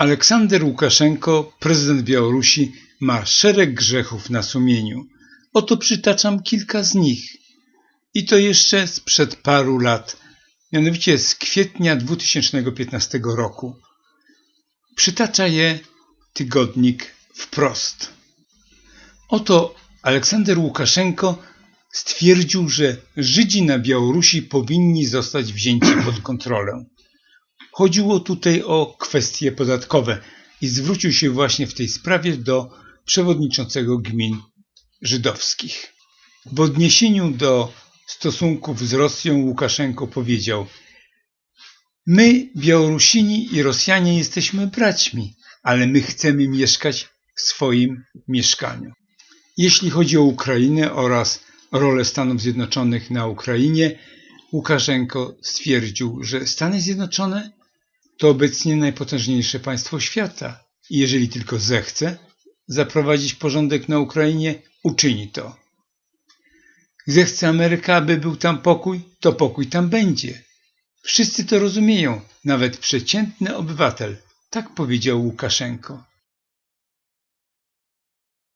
Aleksander Łukaszenko, prezydent Białorusi, ma szereg grzechów na sumieniu. Oto przytaczam kilka z nich. I to jeszcze sprzed paru lat, mianowicie z kwietnia 2015 roku. Przytacza je tygodnik wprost. Oto Aleksander Łukaszenko stwierdził, że Żydzi na Białorusi powinni zostać wzięci pod kontrolę. Chodziło tutaj o kwestie podatkowe i zwrócił się właśnie w tej sprawie do przewodniczącego gmin żydowskich. W odniesieniu do stosunków z Rosją Łukaszenko powiedział My, Białorusini i Rosjanie jesteśmy braćmi, ale my chcemy mieszkać w swoim mieszkaniu. Jeśli chodzi o Ukrainę oraz rolę Stanów Zjednoczonych na Ukrainie, Łukaszenko stwierdził, że Stany Zjednoczone to obecnie najpotężniejsze państwo świata i jeżeli tylko zechce zaprowadzić porządek na Ukrainie, uczyni to. Zechce Ameryka, aby był tam pokój, to pokój tam będzie. Wszyscy to rozumieją, nawet przeciętny obywatel. Tak powiedział Łukaszenko.